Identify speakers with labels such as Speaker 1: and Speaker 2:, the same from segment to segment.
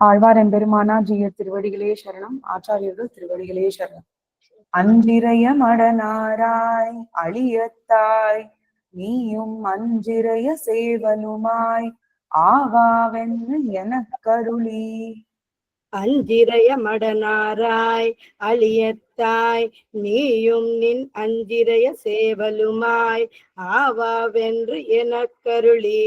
Speaker 1: ஆழ்வார் எம்பெருமானா ஜீய திருவடிகளே சரணம் ஆச்சாரியர்கள் திருவடிகளே சரணம். அன்றிரைய மடனாராய் அழியத்தாய் நீயும் அஞ்சிரைய சேவலுமாய் ஆவாவென்னு எனக்கருளி
Speaker 2: அஞ்சிரைய மடனாராய் அழியத்தாய் நீயும் நின் அஞ்சிரைய சேவலுமாய் ஆவாவென்று எனக்கருளி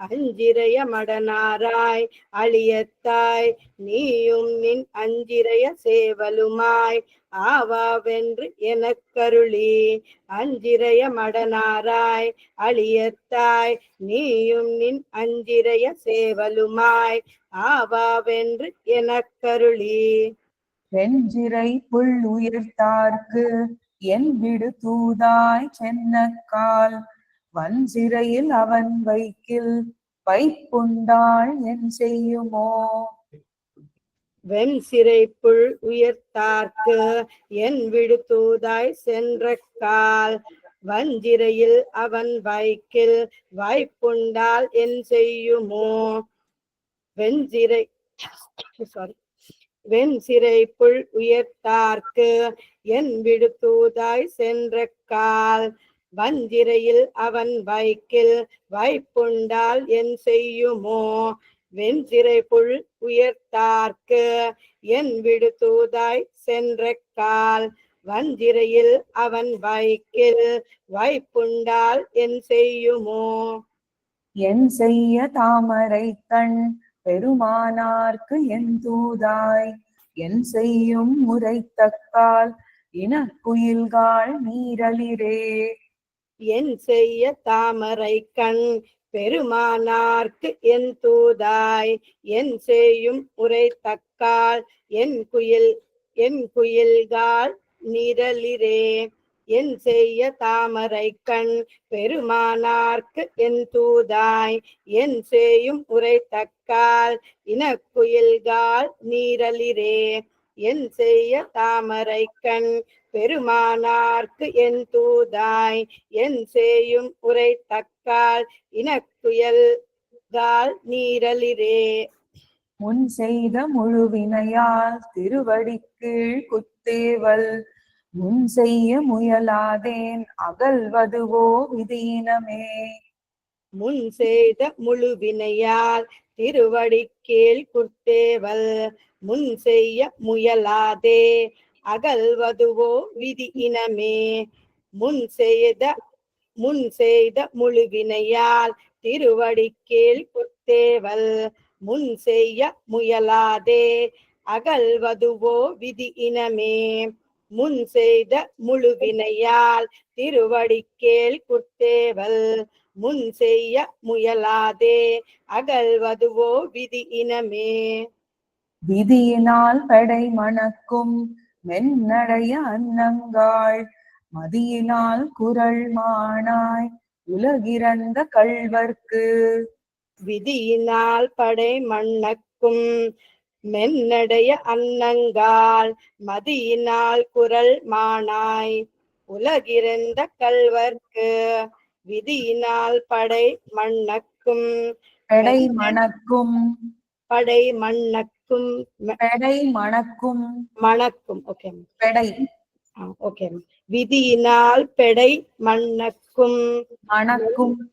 Speaker 2: அஞ்சிரைய மடனாராய் அழியத்தாய் நீயும் நின் அஞ்சிரைய சேவலுமாய் ஆவாவென்று எனக்கருளி. அஞ்சிரைய மடனாராய் அழியத்தாய் நீயும் நின் அஞ்சிரைய சேவலுமாய் ஆவாவென்று எனக்கருளி.
Speaker 1: வெஞ்சிரை புல் உயிர்த்தார்க்கு என் விடு தூதாய் சென்னக்கால் வஞ்சிரையில் அவன் வைக்கில் வைப்புண்டாள் என் செய்யுமோ?
Speaker 2: வெண் சிறைப்புள் உயர்த்தார்க்கு என் விடுதூதாய் சென்ற கால். வஞ்சிரையில் அவன் வைக்கில் வாய்ப்புண்டால் என் செய்யுமோ? வெஞ்சிரை சாரி வெண் சிறைப்புள் உயர்த்தார்க்கு என் விடுதூதாய் சென்ற கால். வஞ்சிரையில் அவன் வைக்கில் வைப்புண்டால் என் செய்யுமோ? வெஞ்சிரை புல் உயர்த்தார்க்கு என் விடு தூதாய் சென்ற கால். வஞ்சிரையில் அவன் வைக்கில் வைப்புண்டால் என் செய்யுமோ?
Speaker 1: என் செய்ய தாமரை கண் பெருமானார்க்கு என் தூதாய். என் செய்யும் முறைத்தக்கால் இனக்குயில்காள் நீரலிரே.
Speaker 2: என் செய்ய தாமரை கண் பெருமானார்க்கு என் தூதாய். என் செய்யும் உரை தக்கால் என் குயில் என் குயில்கால் நிரலிரே என் செய்ய தாமரை கண் பெருமானார்க்கு என் தூதாய். என் செய்யும் உரை தக்கால் இனக்குயில்கால் நீரலிரே என் செய்ய தாமரை கண் பெருமானார்க்கு என் தூதாய் என் செய்யும் உரை தக்கால் இனக்குயல்கால் நீரலிரே.
Speaker 1: முன் செய்த முழுவினையால் திருவடிக்கீழ் குத்தேவல் முன் செய்ய முயலாதேன் அகல்வதுவோ விதீனமே
Speaker 2: முன் செய்த முழு வினையால் திருவடி கீழ் குர்த்தேவல் முன் செய்ய முயலாதே. அகல்வதுவோ விதி இனமே. முன் செய்த முன் செய்த முழுவினையால் திருவடி முன் செய்ய முயலாதே. அகல்வதுவோ விதி இனமே. முன் செய்த முழுவினையால் திருவடி முன் செய்ய முயலாதே. அகல்வதுவோ விதி இனமே.
Speaker 1: விதியினால் படை மணக்கும் மென்னடைய அன்னங்காள் மதியினால் குரல் மானாய் உலகிறந்த கள்வர்க்கு.
Speaker 2: விதியினால் படை மண்ணக்கும் மென்னடைய அன்னங்கால் மதியினால் குரல் மானாய் உலகிறந்த கல்வர்க்கு விதியினால் படை மண்ணக்கும்
Speaker 1: பெடை மணக்கும்.
Speaker 2: படை மண்ணக்கும் ம-
Speaker 1: பெடை மணக்கும்.
Speaker 2: மணக்கும். ஓகே
Speaker 1: பெடை.
Speaker 2: ஓகே விதியினால் பெடை மண்ணக்கும்
Speaker 1: மணக்கும்.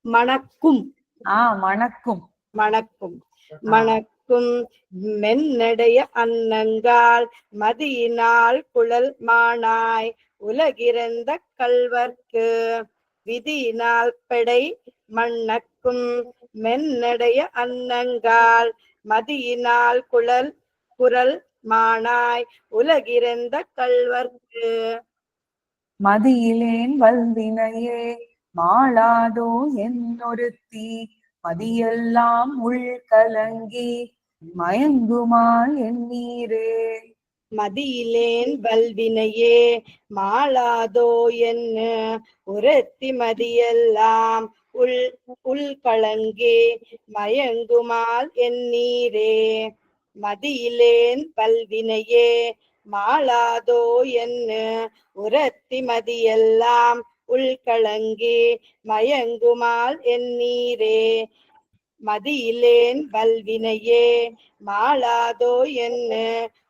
Speaker 2: மணக்கும்.
Speaker 1: ஆ மணக்கும்.
Speaker 2: மணக்கும். மணக்கும் மென்னடைய அன்னங்கால் மதியினால் குழல் மானாய் உலகிறந்த கல்வர்க்கு. விதியினால் பெடை மண்ணக்கும் மென்னடைய அன்னங்கால் மதியினால் குழல் குரல் மானாய் உலகிறந்த கல்வர்க்கு
Speaker 1: மதியிலேன் வல்வினையே மாளாதோ என்னொருத்தி. மதியெல்லாம் உள் கலங்கி மயங்குமா என் நீரே
Speaker 2: மதியிலேன் வல்வினையே மாளாதோ என்ன. உரத்தி மதியெல்லாம் உள் உள்கலங்கே மயங்குமால் என் நீரே. மதியிலேன் பல்வினையே மாளாதோ என்ன உரத்தி மதியெல்லாம் உள்கலங்கே மயங்குமால் என் நீரே. மதியிலேன் பல்வினையே மாளாதோ என்ன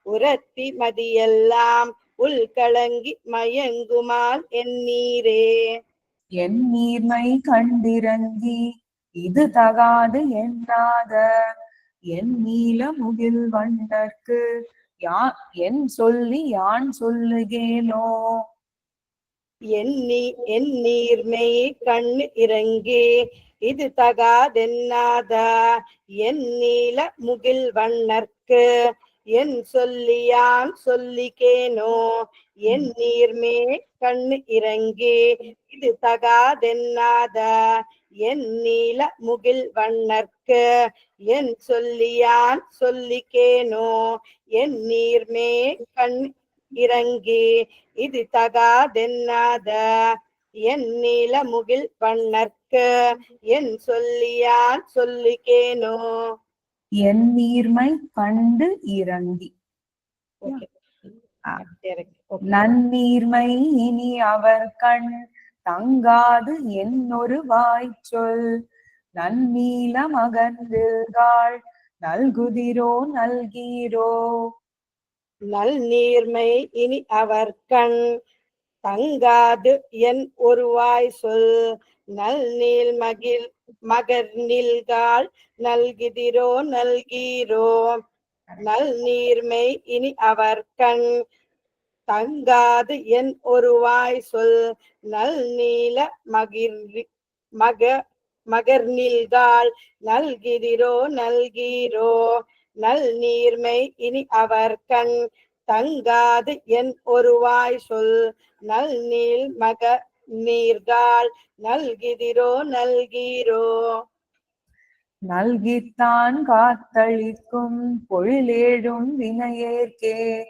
Speaker 2: உரத்தி மதியெல்லாம் உள்கலங்கி மயங்குமால் எண்ணீரே
Speaker 1: என் நீர்மை கண்டிறங்கி இது தகாது எண்ணாத. என் நீல முகில் வண்டர்க்கு யா என் சொல்லி யான் சொல்லுகேனோ?
Speaker 2: என் நீர்மை கண் இறங்கி இது தகாதென்னாதா? என் நீல முகில் வண்ணர்க்கு என் சொல்லியான் சொல்லிக்கேனோ? என் நீர்மே கண் இறங்கி. இது தகாதென்னாதா? என் நீல முகில் வண்ணர்க்கு என் சொல்லியான் சொல்லிக்கேனோ? என் நீர்மே கண் இறங்கி. இது தகாதென்னாத? என் நீல முகில் வண்ணர்க்கு என் சொல்லியான் சொல்லிக்கேனோ?
Speaker 1: என் நீர்மை கண்டு இறங்கி. நன்னீர்மை இனி அவர் கண் தங்காது என்னொரு வாய்ச்சொல். நன்னீல மகன்காள் நல்குதிரோ நல்கீரோ.
Speaker 2: நல் நீர்மை இனி அவர் கண் தங்காது என் ஒருவாய் சொல் நல் நீல் மகிழ் மகர் நில்கால் நல்கிதிரோ நல்கீரோ. நல் நீர்மை இனி அவர் கண் தங்காது என் ஒருவாய் சொல். நல் நீல மகிர் மக மகர் நில்கால் நல்கிதிரோ நல்கீரோ. நல் நீர்மை இனி அவர் கண் தங்காது என் ஒருவாய் சொல். நல் நீல் மக நீர்கால் நல்கிதிரோ நல்கீரோ?
Speaker 1: நல்கித்தான் காத்தளிக்கும் பொழிலேழும் வினையேற்கே.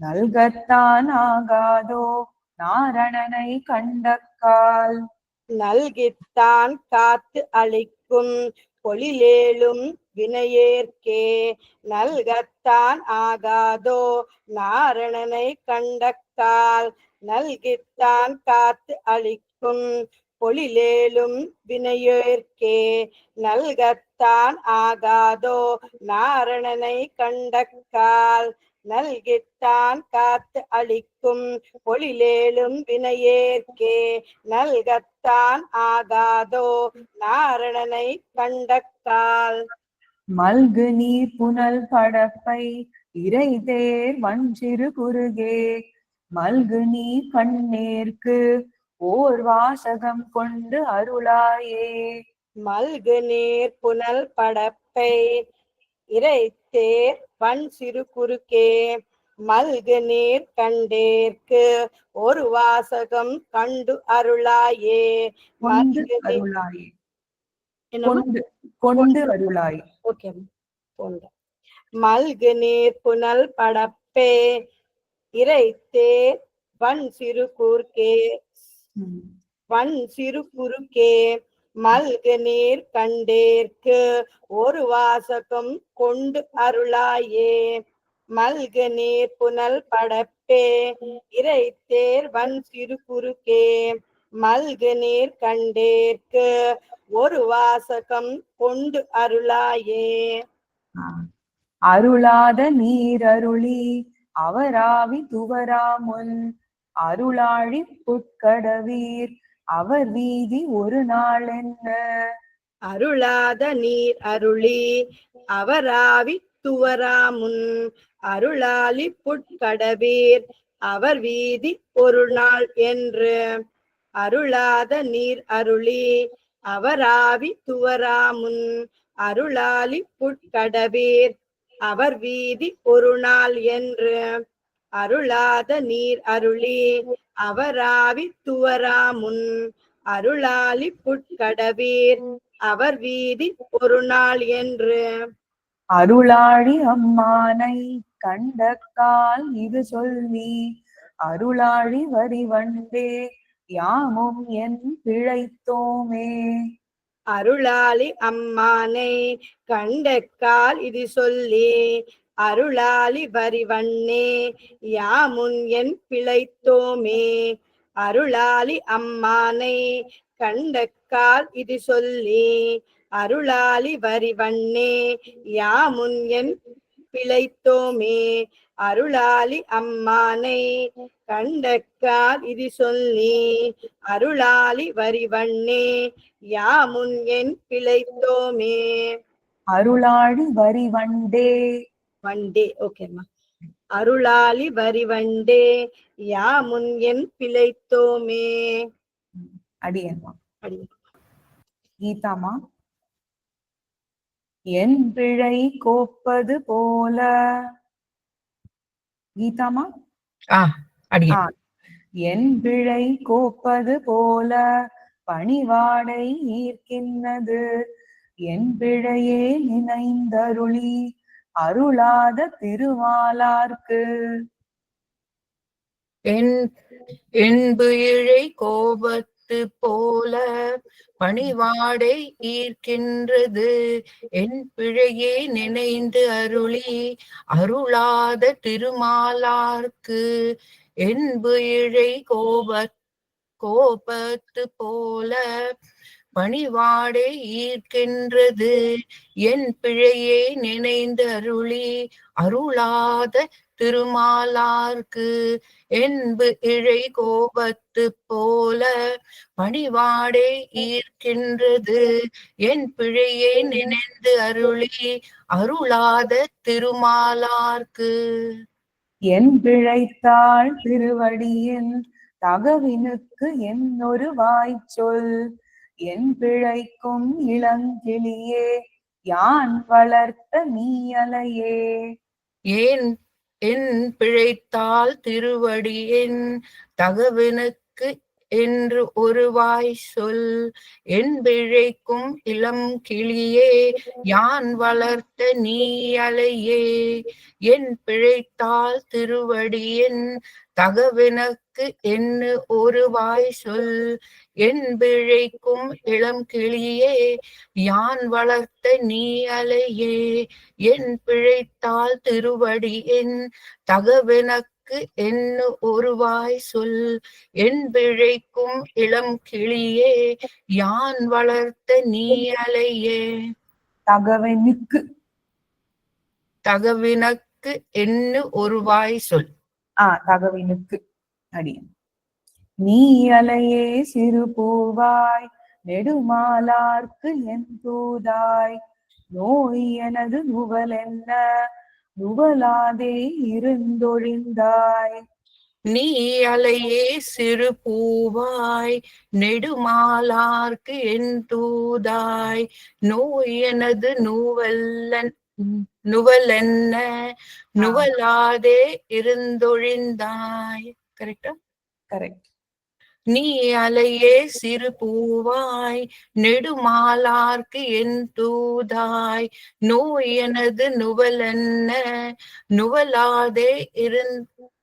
Speaker 1: நல்கத்தான் ஆகாதோ நாரணனை கண்டக்கால்.
Speaker 2: நல்கித்தான் காத்து அளிக்கும் பொழிலேலும் வினையேற்கே. நல்கத்தான் ஆகாதோ நாரணனை கண்டக்கால். நல்கித்தான் காத்து அளிக்கும் பொழிலேலும் வினையேற்கே. நல்கத்தான் ஆகாதோ நாரணனை கண்டக்கால். நல்கித்தான் காத்து அளிக்கும் பொழிலேலும் வினையேற்கே. நல்கத்தான் ஆகாதோ நாரணனை கண்டக்கால்.
Speaker 1: மல்கு நீர் புனல் படப்பை இறை தேர் வஞ்சிறு குறுகே. மல்கு நீர் கண்ணேற்கு ஓர் வாசகம் கொண்டு அருளாயே.
Speaker 2: மல்கு நீர் புனல் படப்பை இறைத்தேர் பண் சிறு குறுக்கே. மல்கு நீர் கண்டேற்கு ஒரு வாசகம் கண்டு அருளாயே.
Speaker 1: அருளாயே? கொண்டு அருளாய்.
Speaker 2: ஓகே மல்கு நீர் புனல் படப்பே இறைத்தேர் வன் சிறு கூர்க்கே. வன் சிறு குறுக்கே மல்கு நீர் கண்டேற்கு ஒரு வாசகம் கொண்டு அருளாயே மல்கு நீர் புனல் படப்பே இறைத்தேர் வன் சிறு குறுக்கே மல்கு நீர் கண்டேற்கு ஒரு வாசகம் கொண்டு அருளாயே.
Speaker 1: அருளாத நீர் அருளி அவராவி துவராமுன் அருளாழி புட்கடவீர். அவர் வீதி ஒரு நாள் என்ன?
Speaker 2: அருளாத நீர் அருளி அவராவி துவராமுன் அருளாளி புட்கடவீர். அவர் வீதி ஒரு நாள் என்று அருளாத நீர் அருளி அவராவி துவராமுன் அருளாளி புட்கடவீர். அவர் வீதி ஒரு நாள் என்று. அருளாத நீர் அருளி அவராவி துவராமுன். அருளாளி புட்கடவீர் அவர் வீதி ஒரு நாள் என்று.
Speaker 1: அருளாழி அம்மானை கண்டக்கால் இது சொல்லி அருளாழி வரிவண்டே யாமும் என் பிழைத்தோமே.
Speaker 2: அருளாளி அம்மானை கண்டக்கால் இது சொல்லி அருளாளி வரிவண்ணே யாமுன் என் பிழைத்தோமே. அருளாளி அம்மானை கண்டக்கால் இது சொல்லி அருளாளி வரிவண்ணே யாமுன் என் பிழைத்தோமே. அருளாளி அம்மானை கண்டக்கால் இது சொல்லி அருளாளி வரிவண்ணே யாமுன் என் பிழைத்தோமே.
Speaker 1: அருளாழி வரிவண்டே.
Speaker 2: வண்டே ஓகேம்மா அருளாளி வரிவண்டே யாமுன் என் பிழைத்தோமே.
Speaker 1: அடியேம்மா
Speaker 2: அடி.
Speaker 1: கீதாமா என் பிழை கோப்பது போல. கீதாமா ஆ. என் பிழை கோப்பது போல பணிவாடை ஈர்க்கின்றது. என் பிழையே நினைந்தருளி அருளாத திருமாலார்க்கு
Speaker 3: என் என்பு இழை கோபத்து போல பணிவாடை ஈர்க்கின்றது. என் பிழையே நினைந்து அருளி அருளாத திருமாலார்க்கு. என்பு இழை கோப கோபத்து போல பணிவாடை ஈர்க்கின்றது. என் பிழையை நினைந்து அருளி அருளாத திருமாலார்க்கு என்பு இழை கோபத்து போல பணிவாடை ஈர்க்கின்றது. என் பிழையை நினைந்து அருளி அருளாத திருமாலார்க்கு.
Speaker 1: என் பிழைத்தாள் திருவடியின் தகவினுக்கு என்னொரு வாய்ச்சொல். என் பிழைக்கும் இளங்கிளியே யான் வளர்த்த நீயலையே.
Speaker 3: ஏன் என் பிழைத்தால் திருவடியின் தகவனுக்கு என்று ஒரு வாய் சொல் என் பிழைக்கும் இளம் கிளியே யான் வளர்த்த நீ அலையே? என் பிழைத்தால் திருவடியின் தகவெனக்கு என்று ஒரு வாய் சொல் என் பிழைக்கும் இளம் கிளியே யான் வளர்த்த நீ அலையே? என் பிழைத்தால் திருவடியின் தகவெனக்கு என்ன ஒருவாய் சொல்? என் பிழைக்கும் இளம் கிளியே யான் வளர்த்த நீ அலையே?
Speaker 1: தகவனுக்கு.
Speaker 3: தகவினக்கு என்ன ஒருவாய் சொல்?
Speaker 1: ஆ தகவினுக்கு. அடியன். நீ அலையே சிறு பூவாய் நெடுமாலார்க்கு என் தூதாய். நோய் எனது நுவல் என்ன நுவலாதே இருந்தொழிந்தாய்.
Speaker 3: நீ அலையே சிறு பூவாய் நெடுமாலார்க்கு என் தூதாய். நோய் எனது நுவல்லன் நுவலென்ன நுவலாதே இருந்தொழிந்தாய். கரெக்டா
Speaker 1: கரெக்ட்
Speaker 3: நீ அலையே சிறு பூவாய் நெடுமாலார்க்கு என் தூதாய். நோய் எனது நுவலென்ன நுவலாதே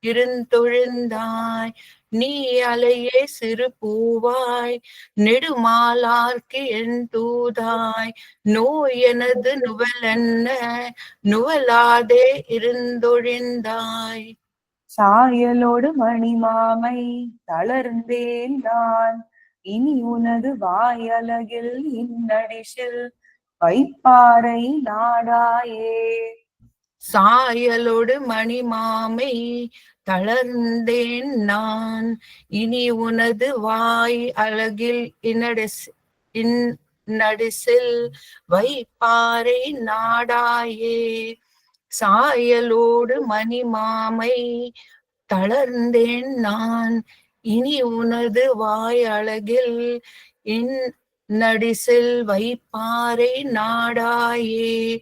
Speaker 3: இருந்தொழுந்தாய். நீ அலையே சிறு பூவாய் நெடுமாலார்க்கு என் தூதாய். நோய் எனது நுவலென்ன நுவலாதே இருந்தொழிந்தாய்.
Speaker 1: சாயலோடு மணிமாமை தளர்ந்தேன் நான். இனி உனது வாயலகில் இன்னடிசில் வைப்பாறை நாடாயே.
Speaker 3: சாயலோடு மணிமாமை தளர்ந்தேன் நான். இனி உனது வாய் அழகில் இன்னடிஸ் நடிசில் வைப்பாறை நாடாயே. சாயலோடு மணிமாமை தளர்ந்தேன் நான். இனி உனது வாய் அழகில் இன் நடிசில் வைப்பாரை நாடாயே.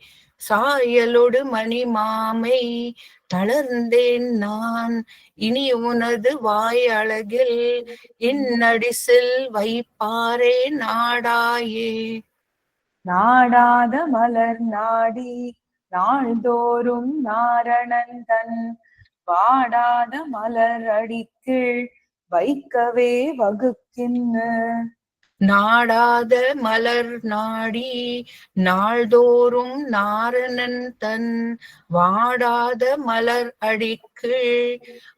Speaker 3: சாயலோடு மணிமாமை தளர்ந்தேன் நான். இனி உனது வாய் அழகில் இந்நடிசில் வைப்பாரே நாடாயே.
Speaker 1: நாடாத மலர் நாடி நாள்தோறும் நாரணன் தன் வாடாத மலர் அடிக்கீழ் வைக்கவே வகுக்கின்னு.
Speaker 3: நாடாத மலர் நாடி நாள்தோறும் நாரணன் தன் வாடாத மலர் அடிக்கு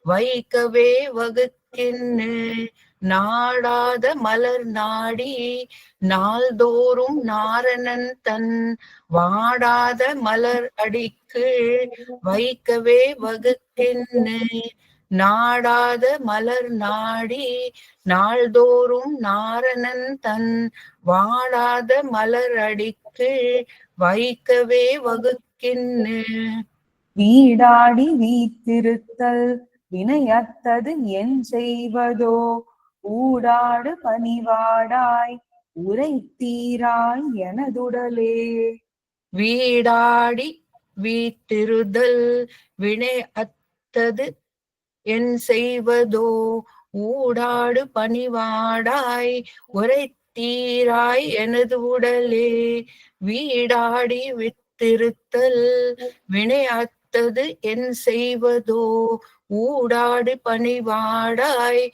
Speaker 3: வைக்கவே வகுக்கின்னு. நாடாத மலர் நாடி நாள்தோறும் நாரணன் தன் வாடாத மலர் அடிக்கு வைக்கவே வகுக்கின்னு. நாடாத மலர் நாடி நாள்தோறும் நாரணன் தன் வாடாத மலர் அடிக்கு வைக்கவே வகுக்கின்னு.
Speaker 1: வீடாடி வீத்திருத்தல் வினையத்தது என் செய்வதோ? ஊடாடு பணிவாடாய் உரைத்தீராய் எனதுடலே.
Speaker 3: வீடாடி வீட்டிருதல் வினை அத்தது என் செய்வதோ? ஊடாடு பணிவாடாய் உரைத்தீராய் எனது உடலே வீடாடி வித்திருத்தல் வினை அத்தது என் செய்வதோ? ஊடாடு பணிவாடாய்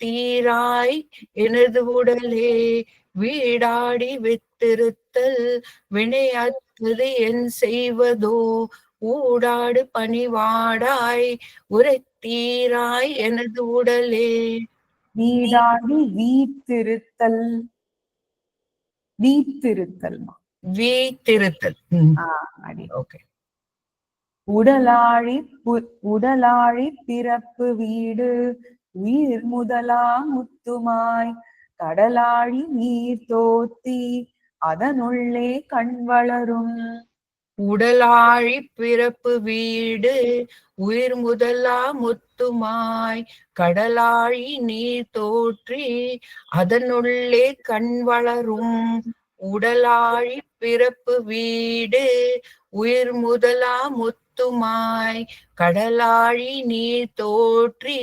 Speaker 3: உரைத்தீராய் எனது உடலே வீடாடி வித்திருத்தல். வினையற்றது என் செய்வதோ ஊடாடு பணிவாடாய். உரைத்தீராய் எனது உடலே
Speaker 1: வீடாடி வீத்திருத்தல். வீத்திருத்தல்
Speaker 3: வீத்திருத்தல். ஓகே.
Speaker 1: உடலாழி உடலாழி பிறப்பு வீடு. உயிர் முதலா முத்துமாய் கடலாழி நீர் தோத்தி அதனுள்ளே கண் வளரும்.
Speaker 3: உடலாழி பிறப்பு வீடு உயிர் முதலா முத்துமாய் கடலாழி நீர் தோற்றி அதனுள்ளே கண் வளரும். உடலாழி பிறப்பு வீடு உயிர் முதலா முத்து முத்துமாய் கடலாழி நீர் தோற்றி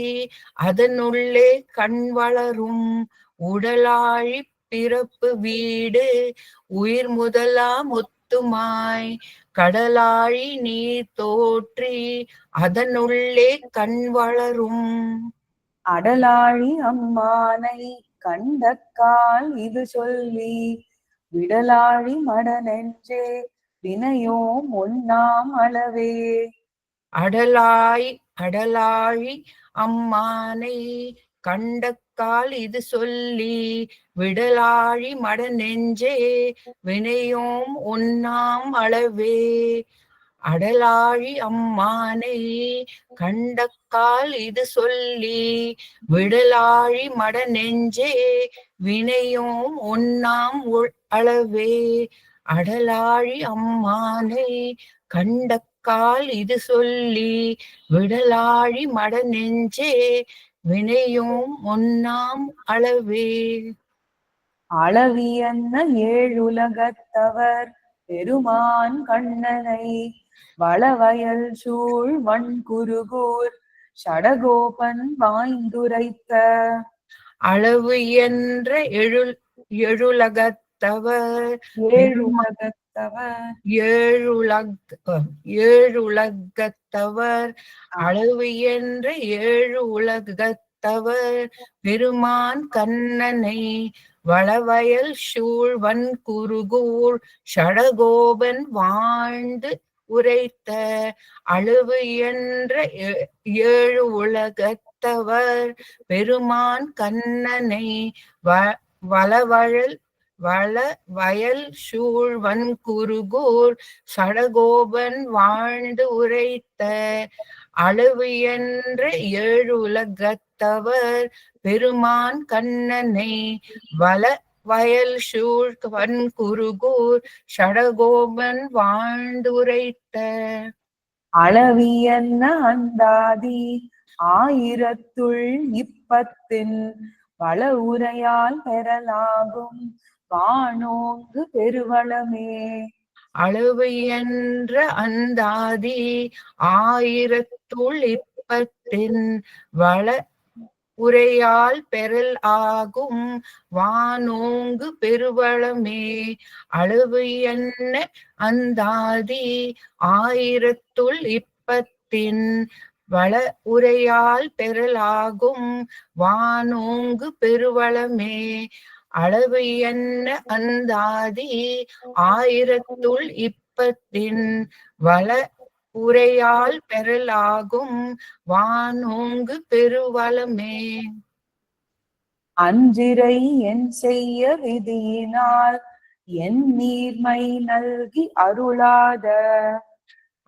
Speaker 3: அதனுள்ளே கண் வளரும் உடலாழி பிறப்பு வீடு உயிர் முதலா முத்துமாய் கடலாழி நீர் தோற்றி அதனுள்ளே கண் வளரும்.
Speaker 1: அடலாழி அம்மானை கண்டக்கால் இது சொல்லி விடலாழி மடனென்றே வினையோம் ஒன்னாம் அளவே.
Speaker 3: அடலாய் அடலாழி அம்மானை கண்டக்கால் இது சொல்லி விடலாழி மட நெஞ்சே வினையோம் ஒன்னாம் அளவே. அடலாழி அம்மானை கண்டக்கால் இது சொல்லி விடலாழி மட நெஞ்சே வினையோம் ஒன்னாம் அளவே அடலாழி அம்மானை கண்டக்கால் இது சொல்லி விடலாழி மட நெஞ்சே வினையோம் ஒன்னாம் அளவே.
Speaker 1: அளவியன்ன ஏழுலகத்தவர் பெருமான் கண்ணனை வளவயல் சூழ் வன்குருகூர் சடகோபன் வாய்ந்துரைத்த.
Speaker 3: அளவு என்ற எழு எழுலகத்தவர்
Speaker 1: ஏழுலகத்தவர்
Speaker 3: ஏழுலக் ஏழுலகத்தவர் அளவு என்ற ஏழு உலகத்தவர். பெருமான் கண்ணனை வளவயல் சூழ்வன் குருகூர் ஷடகோபன் வாழ்ந்து உரைத்த அளவு என்ற ஏழு உலகத்தவர். பெருமான் கண்ணனை வ வளவழல் வள வயல் சூழ்வன் குருகூர் சடகோபன் வாழ்ந்து உரைத்த அளவு என்ற ஏழு உலகத்தவர் பெருமான் கண்ணனை வள வயல் சூழ்வன் குருகூர் சடகோபன் வாழ்ந்து உரைத்த
Speaker 1: அளவியன்ன அந்தாதி ஆயிரத்துள் இப்பத்தின் வள உரையால் பெறலாகும். வானோங்கு பெருவளமே.
Speaker 3: அளவு என்ற அந்தாதி ஆயிரத்துள் இப்பத்தின் வள உரையால் பெறல் ஆகும் வானோங்கு பெருவளமே. அளவு என்ன அந்தாதி ஆயிரத்துள் இப்பத்தின் வள உரையால் பெறலாகும் வானோங்கு பெருவளமே. அளவு என்ன அந்தாதி? ஆயிரத்துள் இப்பத்தின் வள உரையால் பெறலாகும் வானோங்கு பெருவளமே.
Speaker 1: அஞ்சிரை என் செய்ய விதியினால் என் நீர்மை நல்கி அருளாத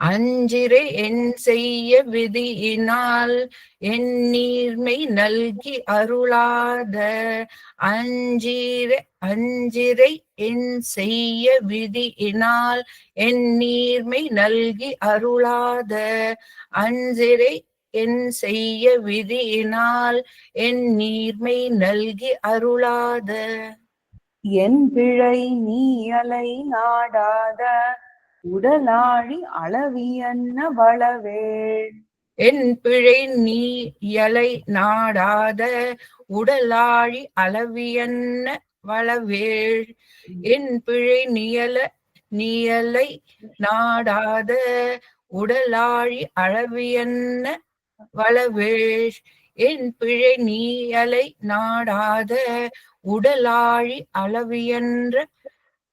Speaker 3: அஞ்சிரை என் செய்ய விதியினால் என் நீர்மை நல்கி அருளாத. அஞ்சிரை அஞ்சிரை என் செய்ய விதியினால் என் நீர்மை நல்கி அருளாத. அஞ்சிரை என் செய்ய விதியினால் என் நீர்மை நல்கி அருளாத.
Speaker 1: என் பிழை நீ அலை நாடாத. உடலாழி அளவியன்ன வளவேள்
Speaker 3: என் பிழை நீ இயலை நாடாத உடலாழி அளவியன்ன வளவேள் என் பிழை நியல நியலை நாடாத உடலாழி அளவியன்ன வளவேள் என் பிழை நீயலை நாடாத உடலாழி அளவியன்ற